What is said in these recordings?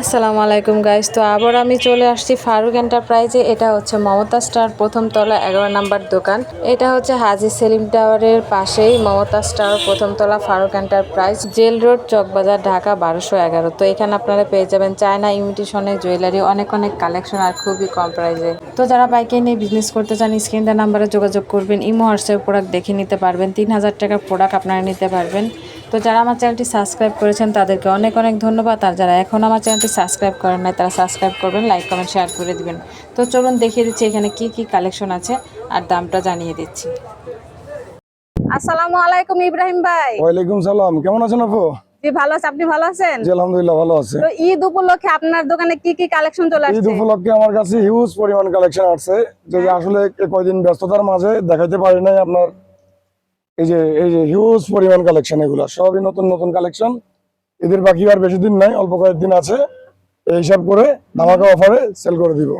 আসসালামু আলাইকুম গাইজ তো আবার আমি চলে আসছি ফারুক এন্টারপ্রাইজে। এটা হচ্ছে মমতা স্টার প্রথম তলা, এগারো নাম্বার দোকান। এটা হচ্ছে হাজি সেলিম টাওয়ারের পাশেই মমতা স্টার প্রথম তলা, Faruk enterprise, jail road, Chawkbazar, Dhaka, বারোশো এগারো। তো এখানে আপনারা পেয়ে যাবেন চায়না ইমিটেশনের জুয়েলারি, অনেক অনেক কালেকশন আর খুবই কম প্রাইসে তো যারা বাইকে নিয়ে বিজনেস করতে চান, স্ক্রিন নাম্বারে যোগাযোগ করবেন, ইমো, হোয়াটসঅ্যাপ প্রোডাক্ট দেখে নিতে পারবেন। তিন হাজার টাকার প্রোডাক্ট আপনারা নিতে পারবেন। তো যারা আমার চ্যানেলটি সাবস্ক্রাইব করেছেন তাদেরকে অনেক অনেক ধন্যবাদ। আর যারা এখন আমার চ্যানেলটি সাবস্ক্রাইব করেন নাই তারা সাবস্ক্রাইব করবেন লাইক কমেন্ট শেয়ার করে দিবেন। তো চলুন দেখিয়ে দিচ্ছি এখানে কি কি কালেকশন আছে আর দামটা জানিয়ে দিচ্ছি। আসসালামু আলাইকুম ইব্রাহিম ভাই। ওয়ালাইকুম সালাম কেমন আছেন আপু? জি ভালো আছে। আপনি ভালো আছেন? জি আলহামদুলিল্লাহ ভালো আছে। তো ঈদ উপলক্ষে আপনার দোকানে কি কি কালেকশন চলে আসছে ঈদ আসছে? উপলক্ষে আমার কাছে হিউজ পরিমাণ কালেকশন আছে যে আসলে এই কয়দিন ব্যস্ততার মাঝে দেখাইতে পারি নাই আপনার এই যে এই যে হিউজ পরিমাণ কালেকশন এগুলো সবই নতুন নতুন কালেকশন ঈদের বাকি আর বেশি দিন নাই অল্প কয়েকদিন আছে। এই হিসাব করে ধামাকা অফারে সেল করে দিব।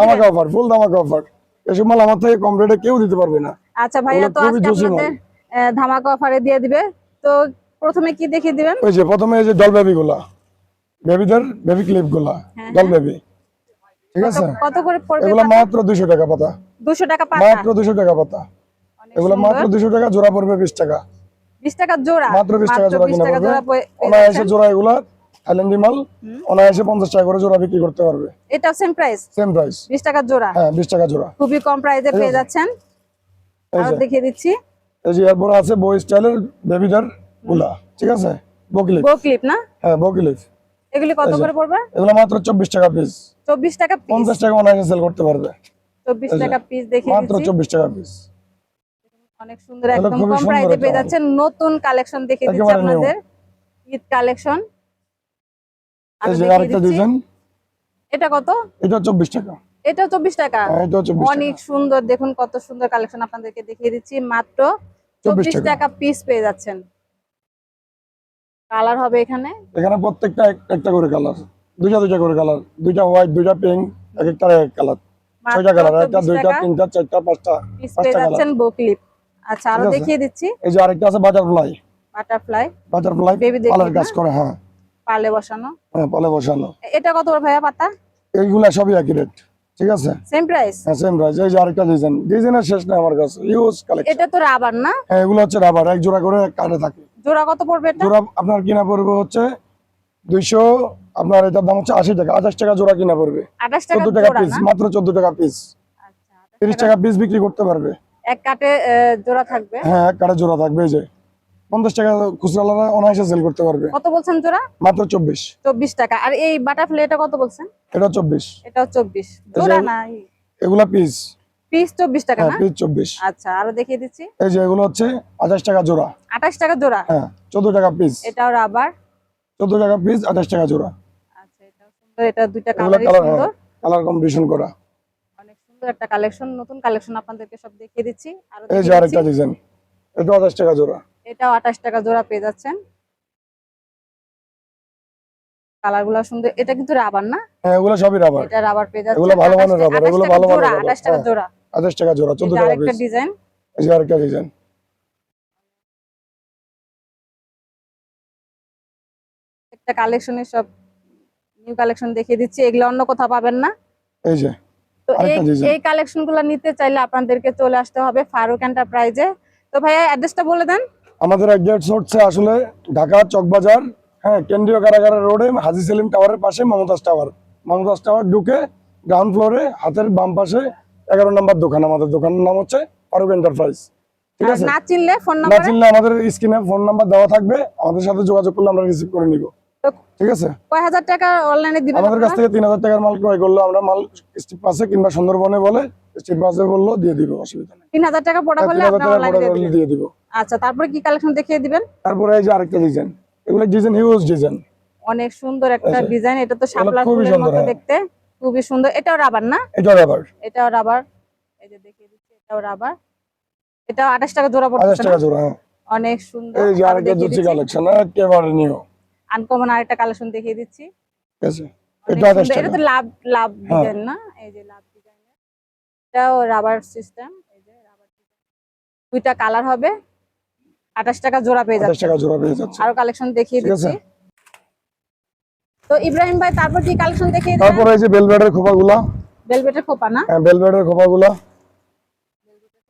ধামাকা অফার ফুল ধামাকা অফার এসব মাল আমার থেকে কম রেটে কেউ দিতে পারবে না। আচ্ছা ভাইয়া তো আজকে আপনাদের ধামাকা অফারে দিয়ে দিবে। তো প্রথমে কি দেখিয়ে দিবেন? ওই যে প্রথমে এই যে ডল বেবি গুলা বেবিদের বেবি ক্লিপগুলা ডল বেবি ঠিক আছে? কত করে পড়বে এগুলো মাত্র দুইশো টাকা পাতা। দুশো টাকা পাতা? মাত্র দুশো টাকা পাতা। এগুলো মাত্র দুশো টাকা জোড়া পড়বে বিশ টাকা। বিশ টাকা জোড়া। মাত্র বিশ টাকা জোড়া 20 কিনা টাকা পড়বে। জোড়া পে- অনায়াসে জোড়া এগুলা থাইল্যান্ডি মাল অনায়াসে পঞ্চাশ টাকা করে জোড়া বিক্রি করতে পারবে। এটা সেম প্রাইস সেম প্রাইস বিশ টাকা জোড়া? হ্যাঁ বিশ টাকা জোড়া। খুবই কম প্রাইসে পেয়ে যাচ্ছেন। আর দেখিয়ে দিচ্ছি। এই যে এরপরে আছে বই স্টাইলের বেবিদেরগুলা ঠিক আছে? বকিলিফ বো ক্লিপ না? হ্যাঁ বকিলিফ এগুলি কত করে পড়বে? এগুলো মাত্র চব্বিশ টাকা পিস চব্বিশ টাকা পিস পঞ্চাশ টাকা অনায়াসে সেল করতে পারবে। চব্বিশ টাকা পিস দেখিয়ে মাত্র দিচ্ছি। চব্বিশ টাকা পিস অনেক সুন্দর একদম কম প্রাইসে পেয়ে যাচ্ছেন। নতুন কালেকশন দেখিয়ে দিচ্ছি আপনাদের। ঈদ কালেকশন এটা কত? এটা চব্বিশ টাকা। এটা চব্বিশ টাকা। হ্যাঁ অনেক সুন্দর দেখুন কত সুন্দর কালেকশন আপনাদেরকে দেখিয়ে দিচ্ছি। মাত্র 24 চব্বিশ টাকা। পিস পেয়ে যাচ্ছেন। কালার হবে এখানে। এখানে প্রত্যেকটা এক- একটা করে কালার দুইটা দুইটা করে কালার দুইটা হোয়াইট দুইটা পিঙ্ক এক একটা এক কালার ছয়টা কালার একটা দুইটা তিনটা চারটা পাঁচটা পিস পাঁচটা পেয়ে কালার যাচ্ছেন বোকলিপ। আচ্ছা আরও দেখিয়ে দিচ্ছি। এই যে আরেকটা আছে বাটারফ্লাই বাটারফ্লাই বাটারফ্লাই দেখি পালের না? কাজ করে হ্যাঁ। পালে বসানো? হ্যাঁ পালে বসানো এটা কত ভাইয়া পাতা? এইগুলা সবই একই রেট ঠিক আছে? সেম প্রাইস হ্যাঁ সেম প্রাইস এই যে আরেকটা ডিজাইন ডিজাইনের শেষ নেই আমার কাছে ইউজ কালেকশন এটা তো রাবার না? হ্যাঁ এগুলো হচ্ছে রাবার এক জোড়া করে কার্ডে থাকে। জোড়া কত পড়বে এটা? জোড়া আপনার কিনা পড়বে হচ্ছে দুইশো আপনার এটার দাম হচ্ছে আশি টাকা আঠাশ টাকা জোড়া কিনা পড়বে। আঠাশ টাকা চোদ্দ টাকা পিস মাত্র চোদ্দ টাকা পিস আচ্ছা তিরিশ টাকা। পিস বিক্রি করতে পারবে। এক কাটে জোড়া থাকবে? হ্যাঁ এক কার্ডে জোড়া থাকবে এই যে। পঞ্চাশ টাকা খুচরা অনায়াসে সেল করতে পারবে। কত বলছেন জোড়া? মাত্র চব্বিশ। চব্বিশ টাকা। আর এই বাটারফ্লাই এটা কত বলছেন? এটা চব্বিশ। এটাও চব্বিশ। জোড়া না এগুলা পিস পিস চব্বিশ টাকা হ্যাঁ না? পিস চব্বিশ। আচ্ছা আরও দেখিয়ে দিচ্ছি। এই যে এগুলো হচ্ছে আঠাশ টাকা জোড়া। আঠাশ টাকা জোড়া? হ্যাঁ চোদ্দ টাকা পিস এটাও রাবার চোদ্দ টাকা পিস আঠাশ টাকা জোড়া। আচ্ছা এটাও সুন্দর এটা দুইটা কালার কালার কম্পিটিশন করা। একটা কালেকশন নতুন কালেকশন আপনাদেরকে সব দেখিয়ে দিচ্ছি। আরও এই যে আরেকটা। ডিজাইন এটা আঠাশ টাকা জোড়া। এটাও আঠাশ টাকা জোড়া পেয়ে যাচ্ছেন। কালারগুলা সুন্দর। এটা কিন্তু রাবার না? হ্যাঁ এগুলো সবই রাবার এটা রাবার পেয়ে যাচ্ছে এগুলো ভালো মানের rubber, এগুলো ভালো মানের rubber, আঠাশ টাকা হ্যাঁ। জোড়া। আঠাশ টাকা জোড়া চোদ্দ এটা টাকা আরেকটা ডিজাইন এই যে আরেকটা ডিজাইন একটা কালেকশনের সব নিউ কালেকশন দেখিয়ে দিচ্ছি। এগুলো অন্য কোথাও পাবেন না। এই যে। তো এই। কালেকশনগুলো নিতে চাইলে আপনাদেরকে চলে আসতে হবে ফারুক এন্টারপ্রাইজে। তো ভাইয়া অ্যাড্রেসটা বলে দেন। আমাদের একজাক্ট হচ্ছে আসলে ঢাকা চকবাজার হ্যাঁ কেন্দ্রীয় কারাগারের রোডে হাজি সেলিম টাওয়ারের পাশে মমতাজ টাওয়ার। মমতাজ টাওয়ার ঢুকে গ্রাউন্ড ফ্লোরে হাতের বাম পাশে এগারো নম্বর দোকান আমাদের দোকানের নাম হচ্ছে ফারুক এন্টারপ্রাইজ। ঠিক আছে? না চিনলে ফোন না নাম্বার চিনলে আমাদের স্ক্রিনে ফোন নাম্বার দেওয়া থাকবে আমাদের সাথে যোগাযোগ করলে আমরা রিসিভ করে নিব। ঠিক আছে? কয় হাজার টাকা অনলাইনে দিবেন আমাদের কাছ থেকে তিন হাজার টাকার মাল ক্রয় করলে আমরা মাল স্ট্রিট পাশে কিংবা সুন্দরবনে বলে স্ট্রিট পাশে বলল দিয়ে দিব অসুবিধা নেই। তিন হাজার টাকা পড়া করলে হাজার আপনারা টাকা অনলাইনে দিয়ে দিব। আচ্ছা তারপরে কি কালেকশন দেখিয়ে দিবেন? তারপরে এই যে আরেকটা ডিজাইন এগুলো ডিজাইন হিউজ ডিজাইন অনেক সুন্দর একটা আচ্ছা। ডিজাইন এটা তো শাপলা খুবই ফুলের সুন্দর, মতো হ্যাঁ। দেখতে। খুবই সুন্দর। এটাও রাবার না? এটাও রাবার এই যে দেখিয়ে দিচ্ছি এটাও রাবার এটাও টাকা জোড়া টাকা জোড়া হ্যাঁ। অনেক সুন্দর। এই যে আরেকটা দেখিয়ে কালেকশন একেবারে নিও আনকমন আরেকটা কালেকশন দেখিয়ে দিচ্ছি। ঠিক আছে। এটা তো লাভ লাভ হ্যাঁ। ডিজাইন না? এই যে লাভ ডিজাইনের এটাও রাবার সিস্টেম এই যে রাবার দুইটা কালার হবে। আঠাশ টাকা জোড়া পেয়ে আঠাশ যাচ্ছে। টাকা জোড়া পেয়ে যাচ্ছে। আরও কালেকশন দেখিয়ে দিচ্ছি। তো ইব্রাহিম ভাই তারপর কি কালেকশন দেখিয়ে দিবেন? তারপরে এই যে বেলভেটের খোপাগুলা। ভেলভেটের খোপা না? হ্যাঁ বেলভেটের খোপাগুলা।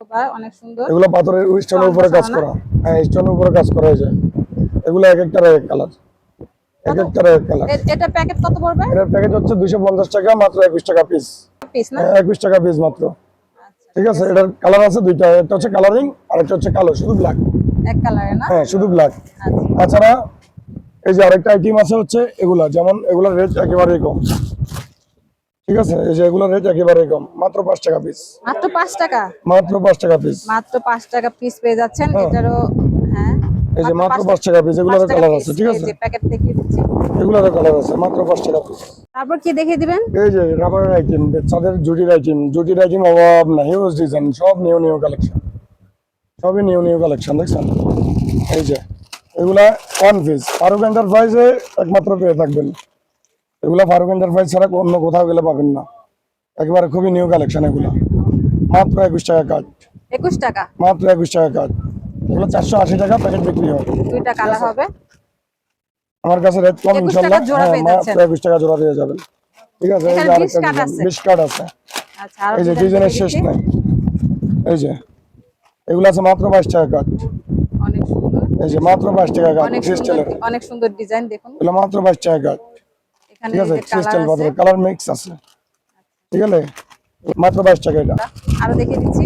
খোপা অনেক সুন্দর। এগুলো পাথরের স্টোনের উপরে কাজ করা। হ্যাঁ স্টোনের উপরে কাজ করা হয়েছে। এগুলো এক একটার এক কালার এক একটার কালার এটা প্যাকেট কত পড়বে? এটার প্যাকেজ হচ্ছে দুইশো পঞ্চাশ টাকা মাত্র একুশ টাকা পিস পিস না? একুশ টাকা পিস মাত্র। ঠিক আছে এটার কালার আছে দুইটা একটা হচ্ছে কালারিং আর একটা হচ্ছে কালো শুধু ব্ল্যাক এক কালারে না? হ্যাঁ শুধু ব্ল্যাক তাছাড়া এই যে আরেকটা আইটেম আছে হচ্ছে এগুলা যেমন এগুলোর রেট একেবারে কম। ঠিক আছে এই যে এগুলোর রেট একেবারে কম মাত্র পাঁচ টাকা পিস মাত্র পাঁচ টাকা? মাত্র পাঁচ টাকা পিস মাত্র পাঁচ টাকা পিস পেয়ে যাচ্ছেন হ্যাঁ। এটারও হ্যাঁ। এই যে মাত্র পাঁচ টাকা পিস এগুলোর কালার আছে ঠিক আছে? প্যাকেট দেখিয়ে দিচ্ছি। এগুলোর কালার আছে মাত্র পাঁচ টাকা পিস তারপর কি দেখিয়ে দিবেন? এই যে রাবারের আইটেম বাচ্চাদের জুটির আইটেম জুটির আইটেম অভাব না হিউজ ডিজাইন সব নিউ নিউ কালেকশন সবই নিউ নিউ কালেকশন দেখছেন? এই যে এগুলা ওয়ান পিস ফারুক এন্টারপ্রাইজে একমাত্র পেয়ে থাকবেন। এগুলা ফারুক এন্টারপ্রাইজ ছাড়া অন্য কোথাও গেলে পাবেন না। একেবারে খুবই নিউ কালেকশন এগুলা। মাত্র একুশ টাকা কাট একুশ টাকা? মাত্র একুশ টাকা কাট এগুলো চারশো আশি টাকা প্যাকেট বিক্রি হয় দুইটা কালার হবে। আমার কাছে রেট কম 21 ইনশাল্লাহ। টাকা জোড়া পেয়ে যাবেন। ঠিক আছে এই যে এখানে 20 আরেকটা আছে। কার্ড আছে। আচ্ছা আর এই যে ডিজাইনের শেষ নাই। এই যে এগুলো আছে মাত্র বাইশ টাকা কাঠ অনেক সুন্দর। এই যে মাত্র বাইশ টাকা কাঠ অনেক সুন্দর অনেক সুন্দর ডিজাইন দেখুন। এগুলো মাত্র বাইশ টাকা কাঠ এখানে ঠিক আছে ক্রিস্টাল কালার মিক্স আছে। ঠিক আছে? মাত্র বাইশ টাকা এটা। আরও দেখিয়ে দিচ্ছি।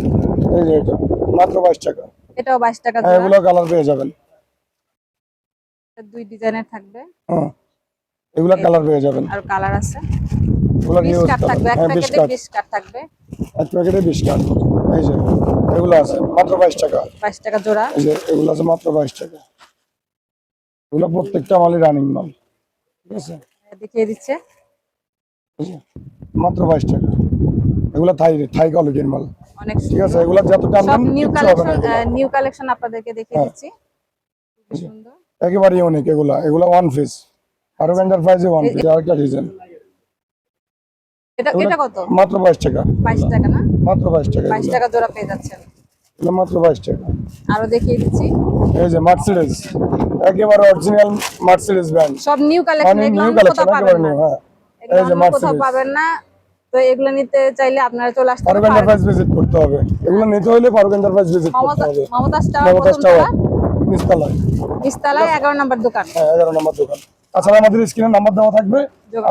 এই যে এটা মাত্র বাইশ টাকা। এটাও বাইশ টাকা হ্যাঁ জোড়া। এগুলো কালার পেয়ে যাবেন। দুই ডিজাইনের থাকবে। হ্যাঁ এগুলো কালার পেয়ে যাবেন। আর কালার আছে। এগুলো বিশ নিউজ থাকবে এক হ্যাঁ প্যাকেটে কাঠ বিশ কাঠ। থাকবে। এক প্যাকেটে বিশ কাঠ। এই যে এগুলো আছে মাত্র বাইশ টাকা। বাইশ টাকা জোড়া। এই যে এগুলো আছে মাত্র বাইশ টাকা। এগুলো প্রত্যেকটা মালই রানিং মাল। ঠিক আছে? দেখিয়ে দিচ্ছে। মাত্র বাইশ টাকা। এগুলো থাই থাই কোয়ালিটির মাল। অনেক ঠিক আছে এগুলো যত টান সব টান নিউ কালেকশন নিউ কালেকশন আপনাদেরকে দেখিয়ে হ্যাঁ। দিচ্ছি। সুন্দর। একেবারে ইউনিক এগুলা। এগুলো ওয়ান পিস আরও এন্টারপ্রাইজে ওয়ান পিস আরেকটা ডিজাইন এটা এটা কত? মাত্র বাইশ টাকা। বাইশ টাকা না? মাত্র বাইশ টাকা। বাইশ এগুলো। টাকা জোড়া পেয়ে যাচ্ছেন। মাত্র টাকা। আরও দেখিয়ে দিচ্ছি। এই যে মার্সিডিজ একেবারে অরিজিনাল মার্সিডিজ ব্র্যান্ড সব নিউ কালেকশন নিউ কালেকশন পাবেন একেবারে নিউ হ্যাঁ। এই যে কোথাও মার্সিডিজ পাবেন না। তো এগুলো নিতে চাইলে আপনারা চলে আসতে পারেন। এন্টারপ্রাইজ ভিজিট করতে হবে। এগুলো নিতে হলে ফারুক এন্টারপ্রাইজ ভিজিট করতে হবে। মমতাজ টাওয়ার মমতাজ টাওয়ার তলা নিচতলায়। নিচতলায় এগারো নম্বর দোকান। হ্যাঁ এগারো নম্বর দোকান। তাছাড়া আমাদের স্ক্রিনে নাম্বার দেওয়া থাকবে।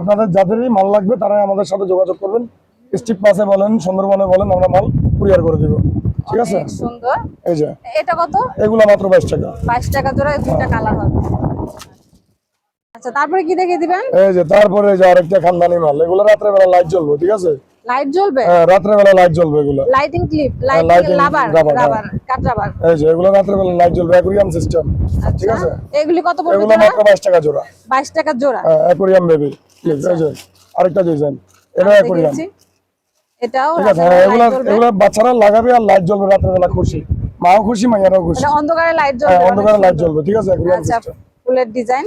আপনাদের যাদেরই মাল লাগবে তারা আমাদের সাথে যোগাযোগ করবেন। স্টিপ পাসে বলেন সুন্দরবনে বলেন আমরা মাল কুরিয়ার করে দিব। ঠিক আছে? সুন্দর। এই যে। এটা কত? এগুলো মাত্র বাইশ টাকা। বাইশ টাকা জোড়া দুইটা কালার হবে। আচ্ছা তারপরে কি দেখিয়ে দিবেন? এই যে তারপরে যে আরেকটা খানদানি মাল এগুলো রাত্রে বেলা লাইট জ্বলবে ঠিক আছে? লাইট জ্বলবে? হ্যাঁ রাত্রে বেলা লাইট জ্বলবে এগুলো। Lighting clip lighting lighting rubber rubber, হ্যাঁ। রাবার কাট রাবার এই যে এগুলো রাত্রে বেলা লাইট জ্বলবে অ্যাকুরিয়াম সিস্টেম ঠিক আচ্ছা আছে? এগুলি কত পড়বে এগুলো মাত্র বাইশ টাকা জোড়া। বাইশ টাকা জোড়া। হ্যাঁ অ্যাকুরিয়াম বেবি এই যে আরেকটা ডিজাইন এটা অ্যাকুরিয়াম এটাও ঠিক হ্যাঁ, এগুলো এগুলো বাচ্চারা লাগাবে আর লাইট জ্বলবে রাত্রে বেলা খুশি। মাও খুশি মাইয়ারাও খুশি। অন্ধকারে লাইট হ্যাঁ জ্বলবে অন্ধকারে লাইট। জ্বলবে ঠিক আছে অ্যাকুরিয়াম আচ্ছা ফুলের ডিজাইন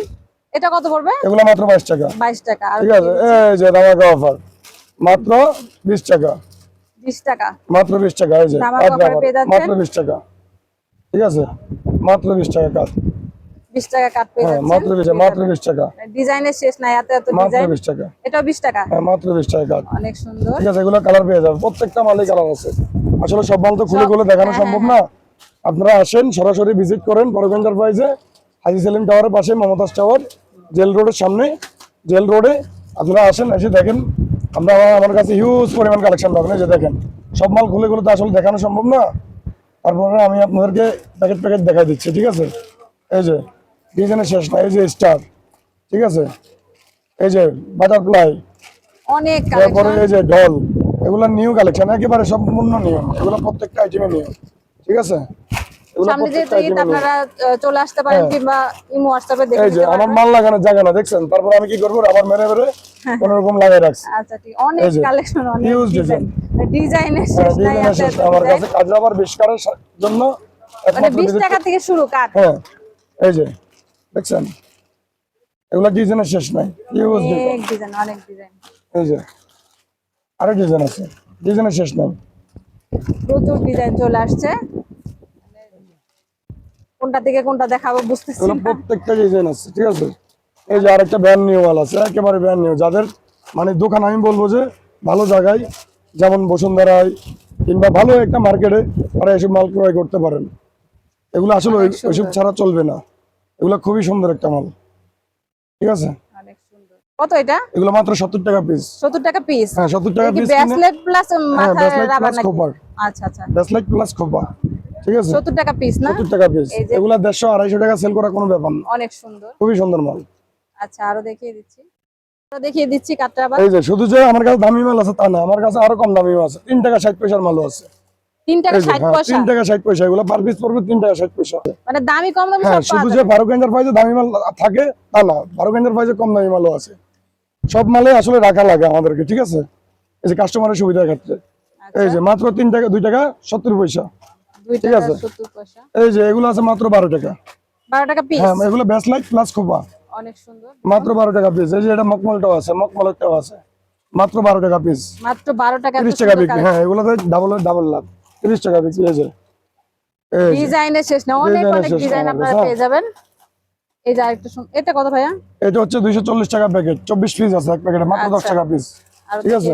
এটা কত পড়বে? এগুলো মাত্র বাইশ টাকা। বাইশ টাকা ঠিক আছে এই যে ধামাকা অফার মাত্র বিশ টাকা। বিশ টাকা। মাত্র বিশ টাকা এই যে। মাত্র বিশ টাকা। ঠিক আছে মাত্র বিশ টাকা কাঠ বিশ টাকা কাট পেয়ে হ্যাঁ যাচ্ছেন? মাত্র বিশ মাত্র বিশ টাকা। ডিজাইনের শেষ নাই এত এত মাত্র ডিজাইন। বিশ টাকা। এটাও বিশ টাকা? হ্যাঁ মাত্র বিশ টাকা কাঠ অনেক সুন্দর। ঠিক আছে এগুলো কালার পেয়ে যাবে প্রত্যেকটা মালই কালার আছে। আসলে সব মাল তো খুলে খুলে হ্যাঁ, দেখানো সম্ভব না। আপনারা আসেন সরাসরি ভিজিট করেন বড় এন্টারপ্রাইজে হাজি সেলিম টাওয়ারের পাশে মমতাজ টাওয়ার জেল রোডের সামনে জেল রোডে আপনারা আসেন এসে দেখেন। আমরা আমার কাছে হিউজ পরিমাণ কালেকশন পাবেন যে দেখেন। সব মাল খুলে খুলে তো আসলে দেখানো সম্ভব না। তারপরে আমি আপনাদেরকে প্যাকেট প্যাকেট দেখাই দিচ্ছি ঠিক আছে? এই যে ডিজাইনের শেষ না এই যে স্টার ঠিক আছে? এই যে বাটারফ্লাই অনেক তারপরে এই যে ঢল এগুলো নিউ কালেকশন একেবারে সম্পূর্ণ নিয়ম এগুলো প্রত্যেকটা আইটেমে নিয়ম ঠিক আছে? সামনে যেহেতু ঈদ item এ নিয়ম। আপনারা চলে আসতে পারেন হ্যাঁ। কিংবা ইমো হোয়াটসঅ্যাপে দেখে এই যে আমার মাল লাগানোর জায়গা না দেখছেন? তারপর আমি কি করব? আবার মেরে মেরে কোন রকম লাগাই রাখছি। আচ্ছা ঠিক। অনেক কালেকশন অনেক huge ডিজাইন ডিজাইনের হ্যাঁ, শেষ নাই শেষ। আমার কাছে আবার জন্য মানে টাকা থেকে শুরু কাট হ্যাঁ এই যে দেখছেন? এগুলো ডিজাইনের শেষ নাই। হিউজ ডিজাইন অনেক ডিজাইন এই যে আরও ডিজাইন আছে। ডিজাইনের শেষ নাই। প্রচুর ডিজাইন চলে আসছে। কোনটা থেকে কোনটা দেখাবো বুঝতেছি না। প্রত্যেকটা ডিজাইন আছে ঠিক আছে? এই যে আরেকটা মাল আছে একেবারে ব্র্যান্ড নিউ যাদের মানে দোকান আমি বলব যে ভালো জায়গায় যেমন বসুন্ধরায় কিংবা ভালো একটা মার্কেটে তারা এসব মাল ক্রয় করতে পারেন। এগুলো আসলে ওই- ওইসব ছাড়া চলবে না। এগুলো খুবই সুন্দর একটা মাল। ঠিক আছে? কত এটা? এগুলো মাত্র সত্তর টাকা পিস সত্তর টাকা পিস হ্যাঁ সত্তর টাকা পিস ব্রেসলেট প্লাস মাথার রাবার নাকি? আচ্ছা আচ্ছা। ব্রেসলেট প্লাস খোপা ঠিক আছে? সত্তর টাকা পিস না? সত্তর টাকা পিস এই যে- এগুলা দেড়শো আড়াইশো টাকা সেল করা কোনো ব্যাপার না। অনেক সুন্দর। খুবই সুন্দর মাল। আচ্ছা আরও দেখিয়ে দিচ্ছি। আরও দেখিয়ে দিচ্ছি এই যে শুধু যে আমার কাছে দামি মাল আছে তা না আমার কাছে আরও কম দামি মাল আছে। তিন টাকা ষাট পয়সার মালও আছে। তিন টাকা এই যে, ষাট হ্যাঁ, পয়সা। তিন টাকা ষাট পয়সা এগুলো পার পিস পড়বে তিন টাকা ষাট পয়সা। মানে দামি কম দামি হ্যাঁ সব শুধু যে এন্টারপ্রাইজে দামি মাল থাকে তা না। এন্টারপ্রাইজে কম দামি মালও আছে। সব মালে আসলে রাখা লাগে আমাদেরকে ঠিক আছে? এই যে কাস্টমারের সুবিধার ক্ষেত্রে। আচ্ছা, এই যে মাত্র তিন টাকা দুই টাকা সত্তর পয়সা। দুই ঠিক আছে। এই যে এগুলো আছে মাত্র বারো টাকা। বারো টাকা পিস হ্যাঁ এগুলো ব্যাসলাইট প্লাস খোপা। অনেক সুন্দর। মাত্র বারো টাকা পিস এই যে এটা মকমলটাও আছে মকমলেরটাও আছে। মাত্র বারো টাকা পিস মাত্র বারো টাকা তিরিশ টাকা বিক্রি। হ্যাঁ এগুলোতে ডাবল ডাবল লাভ। তিরিশ টাকা বিক্রি এই যে, ডিজাইনের শেষ না অনেক ডিজাইনের অনেক ডিজাইন আপনারা হ্যাঁ। পেয়ে যাবেন। এই যে আরেকটা শুন এটা কত ভাইয়া? এটা হচ্ছে দুইশো চল্লিশ টাকা প্যাকেট চব্বিশ পিস আছে এক প্যাকেটে মাত্র দশ আচ্ছা। টাকা পিস ঠিক আছে।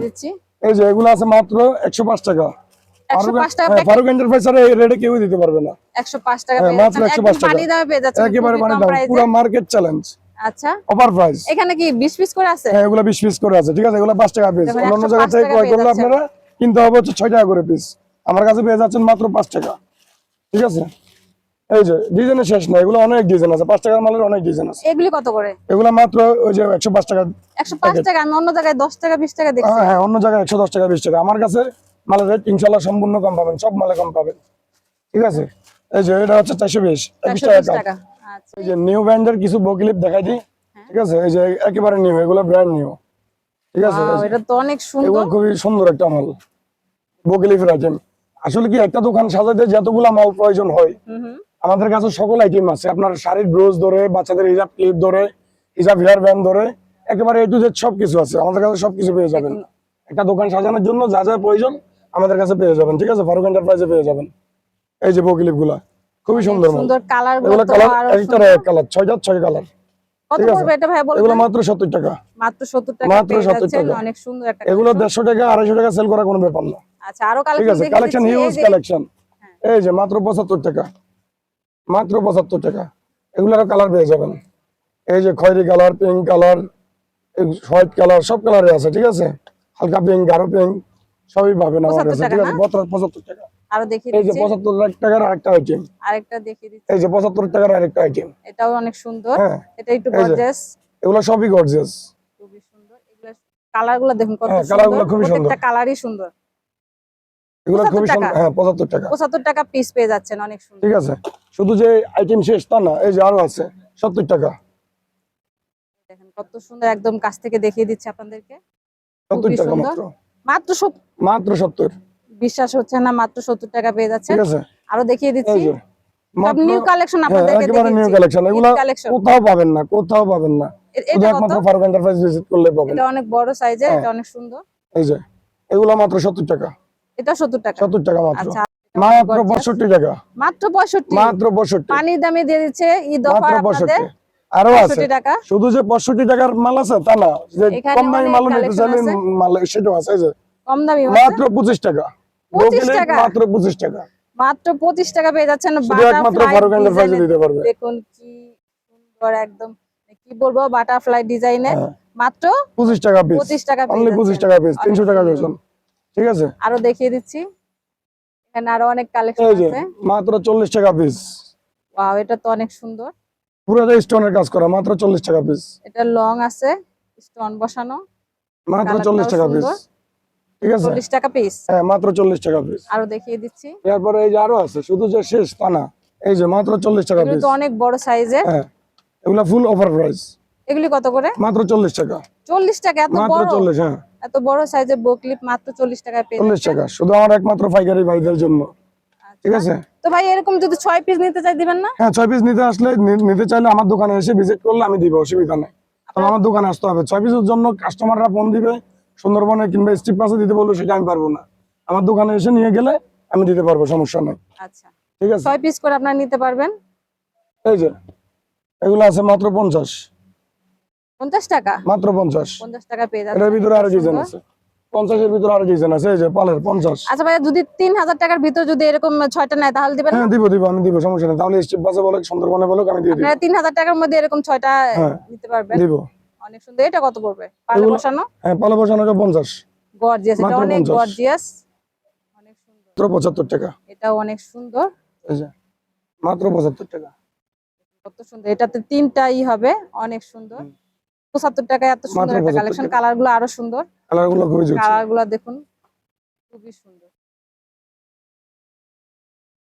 এই যে এগুলো আছে মাত্র একশো পাঁচ টাকা। একশো ফারুক- পাঁচ টাকা প্যাকেট ফারুক এন্টারপ্রাইজ আর এই রেটে কেউ দিতে পারবে না। একশো পাঁচ টাকা মাত্র 105 টাকা। পানি দামে পেয়ে যাচ্ছেন একেবারে খুবই দাম পুরো মার্কেট চ্যালেঞ্জ আচ্ছা। অফার প্রাইস এখানে কি বিশ পিস করে আছে? হ্যাঁ এগুলো বিশ পিস করে আছে ঠিক আছে? এগুলো পাঁচ টাকা পিস দেখুন, অন্যান্য 105 জায়গা থেকে ক্রয় করলে আপনারা কিনতে হবে হচ্ছে টাকা করে পিস আমার কাছে পেয়ে যাচ্ছেন মাত্র টাকা। ঠিক আছে? এই যে ডিজাইনের শেষ না এগুলো অনেক ডিজাইন আছে। পাঁচ টাকার মালের অনেক ডিজাইন আছে। এগুলি কত করে? এগুলো মাত্র ওই যে একশো পাঁচ টাকা একশো পাঁচ টাকা আমি অন্য জায়গায় দশ টাকা বিশ টাকা দেখছি। হ্যাঁ হ্যাঁ অন্য জায়গায় একশো দশ টাকা বিশ টাকা। আমার কাছে মালের রেট ইনশাল্লাহ সম্পূর্ণ কম পাবেন সব মালে কম পাবেন। ঠিক আছে? এই যে এটা হচ্ছে চারশো বিশ বিশ একশো টাকা। আচ্ছা। এই যে নিউ ব্র্যান্ডের কিছু বকলিপ দেখাই দিই। হ্যাঁ। ঠিক আছে? এই যে একেবারে নিউ এগুলো ব্র্যান্ড নিউ ঠিক আছে? এটা তো অনেক এগুলো সুন্দর খুবই সুন্দর একটা মাল। বকলিফের আইটেম আসলে কি একটা দোকান সাজাতে যতগুলা মাল প্রয়োজন হয় আমাদের কাছে সকল আইটেম আছে। আপনার শাড়ির ব্রোজ ধরে বাচ্চাদের হিজাব ক্লিপ ধরে হিজাব হেয়ার ব্যান্ড ধরে একেবারে এ টু জেড সব কিছু আছে। আমাদের কাছে সবকিছু পেয়ে যাবেন। একটা দোকান সাজানোর জন্য যা যা প্রয়োজন আমাদের কাছে পেয়ে যাবেন ঠিক আছে? ফারুক এন্টারপ্রাইজে পেয়ে যাবেন। এই যে বকলিপগুলা খুবই সুন্দর সুন্দর কালার এগুলো কালার একটা এক কালার ছয়টা ছয় কালার কত পড়বে এটা ভাই বলবেন? এগুলো মাত্র সত্তর টাকা। মাত্র সত্তর টাকা মাত্র 70 টাকা। অনেক সুন্দর একটা এগুলো collection। দেড়শো টাকা আড়াইশো টাকা সেল করা কোনো ব্যাপার না। আচ্ছা আরও ঠিক আছে কালেকশন কালেকশন হিউজ কালেকশন এই যে মাত্র পঁচাত্তর টাকা। মাত্র পঁচাত্তর টাকা। এগুলোরও কালার পেয়ে যাবেন। এই যে খয়েরি colour pink colour white colour সব কালারে আছে ঠিক আছে? হালকা পিঙ্ক গাঢ় পিঙ্ক সবই পাবেন আমার কাছে ঠিক আছে? না? পঁচাত্তর- টাকা। আরও দেখিয়ে এই যে দিচ্ছি। পঁচাত্তর লাখ টাকার আরেকটা আইটেম আরেকটা দেখিয়ে দিচ্ছি। এই যে পঁচাত্তর টাকার আরেকটা আইটেম এটাও অনেক সুন্দর। হ্যাঁ। এটা একটু গর্জিয়াস এগুলো সবই গর্জিয়াস খুবই সুন্দর। এগুলো কালারগুলো দেখুন কত হ্যাঁ, সুন্দর। colour গুলো খুবই সুন্দর। প্রত্যেকটা কালারই সুন্দর। এগুলো খুবই সুন্দর। টাকা? হ্যাঁ পিস পেয়ে যাচ্ছেন অনেক সুন্দর। ঠিক আছে? শুধু যে আইটেম শেষ তা না এই যে আরও আছে সত্তর টাকা। দেখেন কত সুন্দর একদম কাছ থেকে দেখিয়ে দিচ্ছে আপনাদেরকে। সত্তর খুবই টাকা সুন্দর। মাত্র। মাত্র মাত্র সত্তর। বিশ্বাস হচ্ছে না মাত্র সত্তর টাকা পেয়ে আছে। আরও দেখিয়ে দিচ্ছি। সব নিউ কালেকশন হ্যাঁ আপনাদেরকে নিউ কালেকশন এগুলো কোথাও পাবেন না কোথাও পাবেন না। এটা একমাত্র ফারুক এন্টারপ্রাইজ ভিজিট করলে পাবেন। এটা অনেক বড় সাইজের হ্যাঁ। এটা অনেক সুন্দর। এই যে এগুলো মাত্র সত্তর টাকা। এটা সত্তর টাকা। সত্তর টাকা মাত্র। আচ্ছা মাত্র gorgeous। পঁয়ষট্টি টাকা। মাত্র পঁয়ষট্টি। মাত্র পঁয়ষট্টি। পানির দামে দিয়ে দিচ্ছে ঈদ অফার আপনাদের। আরও আছে। টাকা। শুধু যে পঁয়ষট্টি টাকার মাল আছে তা না। যে কম দামি মাল নিতে চাইলে মাল সেটাও আছে কম দামি মাত্র পঁচিশ টাকা। 25 টাকা? মাত্র পঁচিশ টাকা। মাত্র পঁচিশ টাকা পেয়ে যাচ্ছেন একমাত্র ফারুক এন্টারপ্রাইজে দিতে পারবে। দেখুন কি সুন্দর একদম। কি বলব বাটারফ্লাই হ্যাঁ। মাত্র পঁচিশ টাকা পিস পঁচিশ টাকা অনলি পঁচিশ টাকা পিস তিনশো টাকা। বেতন ঠিক আছে? আরও দেখিয়ে দিচ্ছি। এখানে আরও অনেক কালেকশন আছে। মাত্র চল্লিশ টাকা পিস ওয়াও এটা তো অনেক সুন্দর। পুরোটা স্টোনের কাজ করা মাত্র চল্লিশ টাকা পিস এটা লং আছে স্টোন বসানো। মাত্র কালারটাও চল্লিশ টাকা পিস ঠিক আছে? চল্লিশ টাকা পিস হ্যাঁ মাত্র চল্লিশ টাকা পিস আরও দেখিয়ে দিচ্ছি। এরপরে এই যে আরও আছে শুধু যে শেষ তা না এই যে মাত্র চল্লিশ টাকা এগুলো পিস তো অনেক বড় সাইজের হ্যাঁ এগুলা ফুল অফার প্রাইস এগুলি কত করে? মাত্র চল্লিশ টাকা। চল্লিশ টাকা এত বড় মাত্র বড়? চল্লিশ হ্যাঁ। এত বড় সাইজের বকলিপ মাত্র চল্লিশ টাকায় পেয়ে চল্লিশ যাচ্ছেন। টাকা শুধু আমার একমাত্র পাইকারি ভাইদের জন্য। ঠিক আছে? তো ভাই এরকম যদি ছয় পিস নিতে চাই দিবেন না? হ্যাঁ ছয় পিস নিতে আসলে নিতে চাইলে আমার দোকানে এসে ভিজিট করলে আমি দিব অসুবিধা নেই। তবে আমার দোকানে আসতে হবে। ছয় পিসের জন্য কাস্টমাররা ফোন দিবে সুন্দরবনে কিংবা স্টিপ পাশে দিতে বলল সেটা আমি পারব না। আমার দোকানে এসে নিয়ে গেলে আমি দিতে পারব সমস্যা নেই। আচ্ছা। ঠিক আছে? ছয় পিস করে আপনারা নিতে পারবেন? এই যে এগুলো আছে মাত্র পঞ্চাশ। পঞ্চাশ টাকা? মাত্র পঞ্চাশ। পঞ্চাশ টাকা পেয়ে এটার যাচ্ছে ভিতরে আরও ডিজাইন আছে। পঞ্চাশের ভিতরে আরও ডিজাইন আছে এই যে পালের পঞ্চাশ। আচ্ছা ভাইয়া যদি তিন হাজার টাকার ভিতর যদি এরকম নেয় তাহলে দিবেন? হ্যাঁ দিব দিব আমি দিব সমস্যা নেই। তাহলে স্টেপ বাসে বলে সুন্দরবনে বলে আমি দিয়ে দিব। আপনারা টাকার মধ্যে এরকম ছয়টা হ্যাঁ। পারবেন? দিব। অনেক সুন্দর। এটা কত পড়বে? পালে বসানো? হ্যাঁ পালে বসানো পঞ্চাশ। গর্জিয়াস এটা অনেক গর্জিয়াস অনেক সুন্দর। মাত্র পঁচাত্তর টাকা। এটাও অনেক সুন্দর। এই যে মাত্র পঁচাত্তর টাকা। কত সুন্দর। এটাতে তিনটা ই হবে অনেক সুন্দর। হুম। পঁচাত্তর টাকায় এত সুন্দর একটা কালেকশন টাকা। কালারগুলো আরও সুন্দর। কালারগুলো খুবই দেখুন খুবই সুন্দর।